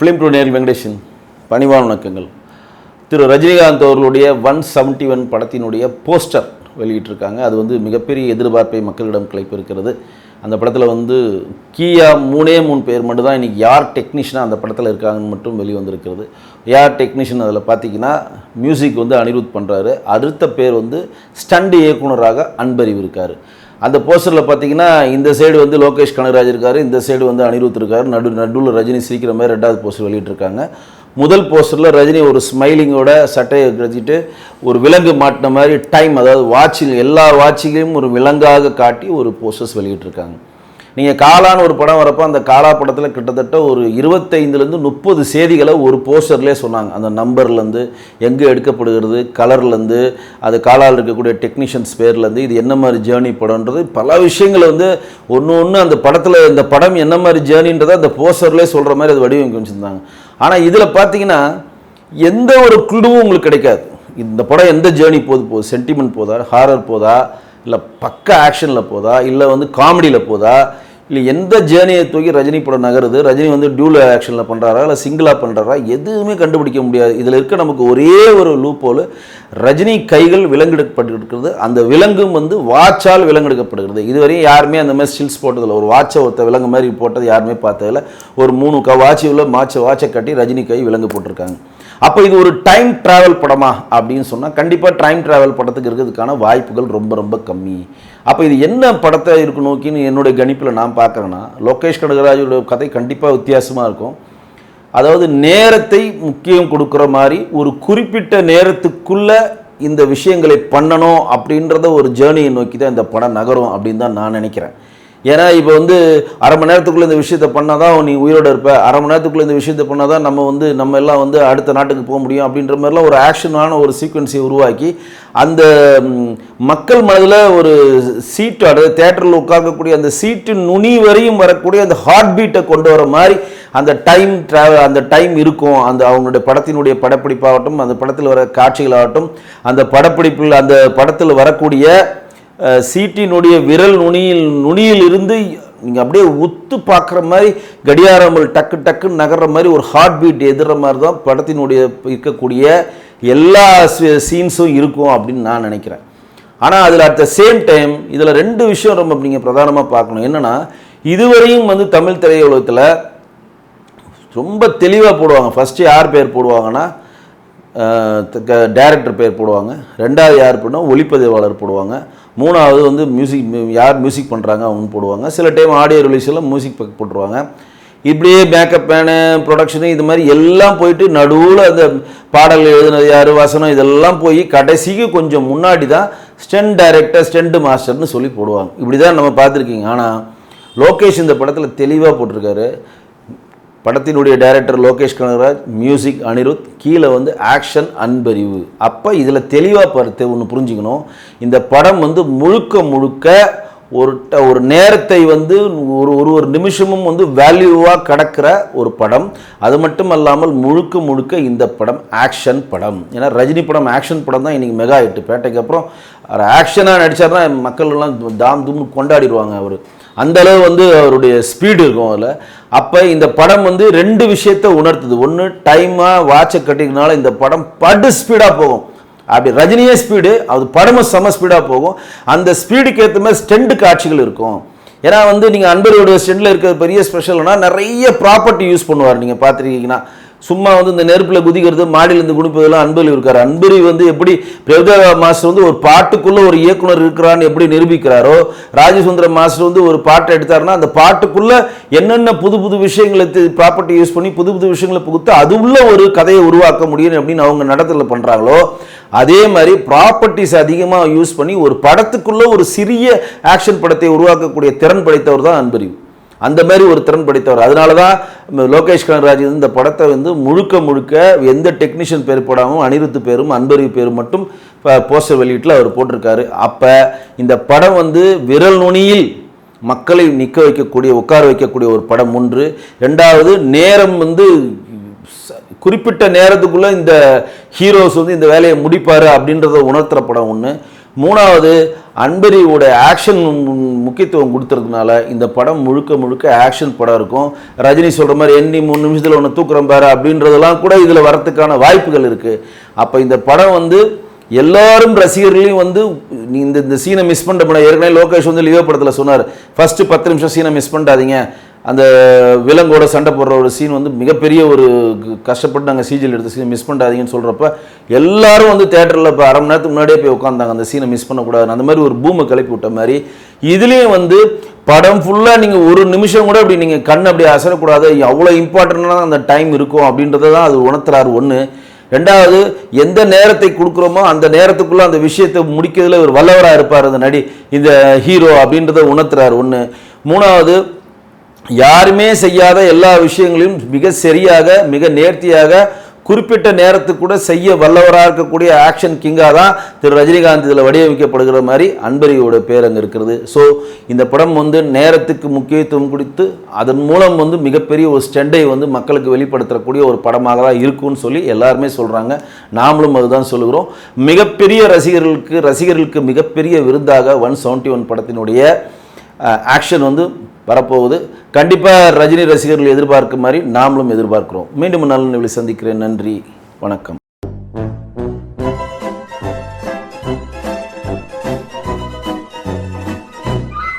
Film to நேரில் வெங்கடேஷன் பணிவான வணக்கங்கள். திரு. ரஜினிகாந்த் அவர்களுடைய ஒன் செவன்ட்டி ஒன் படத்தினுடைய போஸ்டர் வெளியிட்டிருக்காங்க. அது வந்து மிகப்பெரிய எதிர்பார்ப்பை மக்களிடம் கிளைப்பிருக்கிறது அந்த படத்தில் வந்து கியா மூணே மூணு பேர் மட்டும்தான் இன்றைக்கி யார் டெக்னீஷியனாக அந்த படத்தில் இருக்காங்கன்னு மட்டும் வெளிவந்திருக்கிறது. யார் டெக்னீஷியன் அதில் பார்த்தீங்கன்னா மியூசிக் வந்து அனிருத் பண்ணுறாரு அடுத்த பேர் வந்து ஸ்டண்ட் இயக்குனராக அன்பறிவு இருக்கார். அந்த போஸ்டரில் பார்த்தீங்கன்னா இந்த சைடு வந்து லோகேஷ் கனகராஜ் இருக்கார் இந்த சைடு வந்து அனிருத் இருக்கார் நடு நடுவில் ரஜினி சிரிக்கிற மாதிரி ரெண்டாவது போஸ்டர் வெளியிட்டிருக்காங்க. முதல் போஸ்டரில் ரஜினி ஒரு ஸ்மைலிங்கோட சட்டையை கழிச்சிட்டு ஒரு விலங்கு மாட்டின மாதிரி டைம் அதாவது வாட்சிங் எல்லா வாட்சிங்களையும் ஒரு விலங்காக காட்டி ஒரு போஸ்டர்ஸ் வெளியிட்டிருக்காங்க. நீங்கள் காலான்னு ஒரு படம் வரப்போ அந்த காலா படத்தில் கிட்டத்தட்ட ஒரு இருபத்தைந்துலேருந்து முப்பது செய்திகளை ஒரு போஸ்டர்லேயே சொன்னாங்க. அந்த நம்பர்லேருந்து எங்கே எடுக்கப்படுகிறது கலர்லேருந்து அது காலால் இருக்கக்கூடிய டெக்னீஷியன்ஸ் பேர்லேருந்து இது என்ன மாதிரி ஜேர்னி படம்ன்றது பல விஷயங்களை வந்து ஒன்று ஒன்று அந்த படத்தில் இந்த படம் என்ன மாதிரி ஜேர்னின்றதை அந்த போஸ்டர்லேயே சொல்கிற மாதிரி அது வடிவமைக்க வச்சுருந்தாங்க. ஆனால் இதில் பார்த்தீங்கன்னா எந்த ஒரு குழுவும் உங்களுக்கு கிடைக்காது. இந்த படம் எந்த ஜேர்னி போகுது போகுது சென்டிமெண்ட் போதா ஹாரர் போதா இல்லை பக்க ஆக்ஷனில் போதா இல்லை வந்து காமெடியில் போதா இல்லை எந்த ஜேர்னியை தூக்கி ரஜினி படம் நகருது ரஜினி வந்து டியூல ஆக்ஷனில் பண்ணுறாரா இல்லை சிங்கிளாக பண்ணுறாரா எதுவுமே கண்டுபிடிக்க முடியாது. இதில் இருக்க நமக்கு ஒரே ஒரு லூப்போல் ரஜினி கைகள் விலங்கெடுக்கப்பட்டிருக்கிறது. அந்த விலங்கும் வந்து வாட்சால் விலங்கெடுக்கப்படுகிறது. இதுவரையும் யாருமே அந்த மாதிரி ஸ்டில்ஸ் போட்டதில்லை. ஒரு வாட்சை ஒருத்த விலங்கு மாதிரி போட்டது யாருமே பார்த்ததில்ல. ஒரு மூணு க வாட்சி உள்ள மாச்சை வாட்சை கட்டி ரஜினி கை விலங்கு போட்டிருக்காங்க. அப்போ இது ஒரு டைம் ட்ராவல் படமா அப்படின்னு சொன்னால் கண்டிப்பாக டைம் ட்ராவல் படத்துக்கு இருக்கிறதுக்கான வாய்ப்புகள் ரொம்ப ரொம்ப கம்மி. அப்போ இது என்ன படத்தை இருக்கு நோக்கின்னு என்னுடைய கணிப்பில் நான் பார்க்குறேன்னா லோகேஷ் கடகராஜோட கதை கண்டிப்பாக வித்தியாசமாக இருக்கும். அதாவது நேரத்தை முக்கியம் கொடுக்குற மாதிரி ஒரு குறிப்பிட்ட நேரத்துக்குள்ளே இந்த விஷயங்களை பண்ணணும் அப்படின்றத ஒரு ஜேர்னியை நோக்கி தான் இந்த படம் நகரும் அப்படின்னு தான் நான் நினைக்கிறேன். ஏன்னா இப்போ வந்து அரை மணி நேரத்துக்குள்ளே இந்த விஷயத்தை பண்ணால் தான் நீ உயிரோடு இருப்ப. அரை மணி நேரத்துக்குள்ளே இந்த விஷயத்தை பண்ணால் தான் நம்ம வந்து நம்ம எல்லாம் வந்து அடுத்த நாட்டுக்கு போக முடியும் அப்படின்ற மாதிரிலாம் ஒரு ஆக்ஷனான ஒரு சீக்வன்ஸை உருவாக்கி அந்த மக்கள் மனதில் ஒரு சீட்டு அதாவது தேட்டரில் உட்கார்க்கக்கூடிய அந்த சீட்டு நுனி வரையும் வரக்கூடிய அந்த ஹார்ட் பீட்டை கொண்டு வர மாதிரி அந்த டைம் ட்ராவல் அந்த டைம் இருக்கும். அந்த அவங்களுடைய படத்தினுடைய படப்பிடிப்பாகட்டும் அந்த படத்தில் வர காட்சிகளாகட்டும் அந்த படப்பிடிப்பில் அந்த படத்தில் வரக்கூடிய சீட்டினுடைய விரல் நுனியில் நுனியில் இருந்து நீங்கள் அப்படியே உத்து பார்க்குற மாதிரி கடியாரங்கள் டக்கு டக்குன்னு நகர்ற மாதிரி ஒரு ஹார்ட் பீட் எதிர்ற மாதிரி தான் படத்தினுடைய இருக்கக்கூடிய எல்லா சீன்ஸும் இருக்கும் அப்படின்னு நான் நினைக்கிறேன். ஆனால் அதில் அட் த சேம் டைம் இதில் ரெண்டு விஷயம் ரொம்ப நீங்கள் பிரதானமாக பார்க்கணும். என்னென்னா இதுவரையும் வந்து தமிழ் திரையுலகத்தில் ரொம்ப தெளிவாக போடுவாங்க. ஃபஸ்ட்டு யார் பேர் போடுவாங்கன்னா டைரக்டர் பேர் போடுவாங்க. ரெண்டாவது யார் போடுனா ஒளிப்பதிவாளர் போடுவாங்க. மூணாவது வந்து மியூசிக் யார் மியூசிக் பண்ணுறாங்க அவங்க போடுவாங்க. சில டைம் ஆடியோ ரிலீஸில் மியூசிக் போட்டுருவாங்க. இப்படியே மேக்கப் பேனு ப்ரொடக்ஷனு இது மாதிரி எல்லாம் போயிட்டு நடுவில் அந்த பாடல் எழுதுனது யார் வசனம் இதெல்லாம் போய் கடைசிக்கு கொஞ்சம் முன்னாடி தான் ஸ்டென்ட் டைரக்டர் ஸ்டெண்ட் மாஸ்டர்னு சொல்லி போடுவாங்க. இப்படி தான் நம்ம பார்த்துருக்கீங்க. ஆனால் லோகேஷ் இந்த படத்தில் தெளிவாக போட்டிருக்காரு. படத்தினுடைய டைரக்டர் லோகேஷ் கனகராஜ் மியூசிக் அனிருத் கீழே வந்து ஆக்ஷன் அன்பறிவு. அப்போ இதில் தெளிவாக பார்த்து ஒன்று புரிஞ்சுக்கணும். இந்த படம் வந்து முழுக்க முழுக்க ஒரு ட- ஒரு நேரத்தை வந்து ஒரு ஒரு ஒரு நிமிஷமும் வந்து வேல்யூவாக கடக்கிற ஒரு படம். அது மட்டும் அல்லாமல் முழுக்க முழுக்க இந்த படம் ஆக்ஷன் படம். ஏன்னா ரஜினி படம் ஆக்ஷன் படம் தான் இன்றைக்கி மெகா ஹிட்டு பேட்டைக்கு அப்புறம் ஆக்ஷனாக நடித்தார்னா மக்கள் எல்லாம் தாம் தும்னு கொண்டாடிடுவாங்க அவர். அந்த அளவு வந்து அவருடைய ஸ்பீடு இருக்கும் அதில். அப்போ இந்த படம் வந்து ரெண்டு விஷயத்தை உணர்த்துது. ஒன்று டைமாக வாட்சை கட்டிக்கனால இந்த படம் படு ஸ்பீடாக போகும். அப்படி ரஜினியே ஸ்பீடு அது படமும் செம ஸ்பீடாக போகும். அந்த ஸ்பீடுக்கு ஏற்ற மாதிரி ஸ்டெண்டு காட்சிகள் இருக்கும். ஏன்னா வந்து நீங்கள் அன்பருடைய ஸ்டெண்டில் இருக்கிற பெரிய ஸ்பெஷல்னால் நிறைய ப்ராப்பர்ட்டி யூஸ் பண்ணுவார். நீங்கள் பார்த்துருக்கீங்கன்னா. சும்மா வந்து இந்த நெருப்பில் குதிக்கிறது மாடியிலேருந்து குடிப்பதெல்லாம் அன்பலி இருக்கார். அன்பலி வந்து எப்படி பிரபுதேவா மாஸ்டர் வந்து ஒரு பாட்டுக்குள்ளே ஒரு இயக்குனர் இருக்கிறான்னு எப்படி நிரூபிக்கிறாரோ ராஜசுந்தர மாஸ்டர் வந்து ஒரு பாட்டை எடுத்தாருன்னா அந்த பாட்டுக்குள்ளே என்னென்ன புது புது விஷயங்களை ப்ராப்பர்ட்டி யூஸ் பண்ணி புது புது விஷயங்களை புகுத்து அது உள்ள ஒரு கதையை உருவாக்க முடியும் அப்படின்னு அவங்க நடத்தல பண்ணுறாங்களோ அதே மாதிரி ப்ராப்பர்ட்டிஸ் அதிகமாக யூஸ் பண்ணி ஒரு படத்துக்குள்ளே ஒரு சிறிய ஆக்ஷன் படத்தை உருவாக்கக்கூடிய திறன் படைத்தவர் தான் அன்பறிவு அந்த மாதிரி ஒரு திறன் படைத்தவர். அதனால தான் லோகேஷ் கனகராஜ் வந்து இந்த படத்தை வந்து முழுக்க முழுக்க எந்த டெக்னீஷியன் பேர் போடாமல் அனிருத்து பேரும் அன்பறிவு பேரும் மட்டும் போஸ்டர் வெளியீட்டில் அவர் போட்டிருக்காரு. அப்போ இந்த படம் வந்து விரல் நுனியில் மக்களை நிற்க வைக்கக்கூடிய உட்கார வைக்கக்கூடிய ஒரு படம் ஒன்று. ரெண்டாவது நேரம் வந்து குறிப்பிட்ட நேரத்துக்குள்ளே இந்த ஹீரோஸ் வந்து இந்த வேலையை முடிப்பார் அப்படின்றத உணர்த்துற படம் ஒன்று மூணாவது அன்பரியோட ஆக்ஷன் முக்கியத்துவம் கொடுத்துறதுனால இந்த படம் முழுக்க முழுக்க ஆக்ஷன் படம் இருக்கும். ரஜினி சொல்கிற மாதிரி எண்ணி மூணு நிமிஷத்தில் ஒன்று தூக்குறோம் பாரு அப்படின்றதெல்லாம் கூட இதில் வரத்துக்கான வாய்ப்புகள் இருக்குது அப்போ இந்த படம் வந்து எல்லாரும் ரசிகர்களையும் வந்து நீ இந்த இந்த சீனை மிஸ் பண்ண படம். ஏற்கனவே லோகேஷ் வந்து லியோ படத்தில் சொன்னார். ஃபஸ்ட்டு பத்து நிமிஷம் சீனை மிஸ் பண்ணாதீங்க அந்த விலங்கோட சண்டை போடுற ஒரு சீன் வந்து மிகப்பெரிய ஒரு க- கஷ்டப்பட்டு நாங்கள் சீஜில் எடுத்த சீன் மிஸ் பண்ணாதீங்கன்னு சொல்கிறப்ப எல்லாரும் வந்து தேட்டரில் இப்போ அரை மணி நேரத்துக்கு முன்னாடியே போய் உட்காந்தாங்க அந்த சீனை மிஸ் பண்ணக்கூடாது அந்த மாதிரி ஒரு பூமை கிளப்பி விட்ட மாதிரி இதுலேயும் வந்து படம் ஃபுல்லாக நீங்கள் ஒரு நிமிஷம் கூட அப்படி நீங்கள் கண் அப்படி அசரக்கூடாது. அவ்வளோ இம்பார்ட்டண்ட்டாக அந்த டைம் இருக்கும் அப்படின்றத தான் அது உணர்த்துறாரு ஒன்று ரெண்டாவது எந்த நேரத்தை கொடுக்குறோமோ அந்த நேரத்துக்குள்ளே அந்த விஷயத்தை முடிக்கிறதுல ஒரு வல்லவராக இருப்பார் அந்த நடி இந்த ஹீரோ அப்படின்றத உணர்த்துறாரு ஒன்று மூணாவது யாருமே செய்யாத எல்லா விஷயங்களையும் மிக சரியாக மிக நேர்த்தியாக குறிப்பிட்ட நேரத்துக்கு கூட செய்ய வல்லவராக இருக்கக்கூடிய ஆக்ஷன் கிங்காக தான் திரு ரஜினிகாந்த் இதில் வடிவமைக்கப்படுகிற மாதிரி அன்பரியோட பேர் அங்கே இருக்கிறது. ஸோ இந்த படம் வந்து நேரத்துக்கு முக்கியத்துவம் கொடுத்து அதன் மூலம் வந்து மிகப்பெரிய ஒரு ஸ்டெண்டை வந்து மக்களுக்கு வெளிப்படுத்தக்கூடிய ஒரு படமாக தான் இருக்கும்னு சொல்லி எல்லாருமே சொல்கிறாங்க நாமளும் அதுதான் சொல்லுகிறோம். மிகப்பெரிய ரசிகர்களுக்கு ரசிகர்களுக்கு மிகப்பெரிய விருதாக ஒன் செவன்ட்டி ஒன் படத்தினுடைய ஆக்ஷன் வந்து வரப்போகுது. கண்டிப்பாக ரஜினி ரசிகர்கள் எதிர்பார்க்கும் மாதிரி நாமளும் எதிர்பார்க்கிறோம். மீண்டும் நல்ல நிலை சந்திக்கிறேன். நன்றி. வணக்கம்.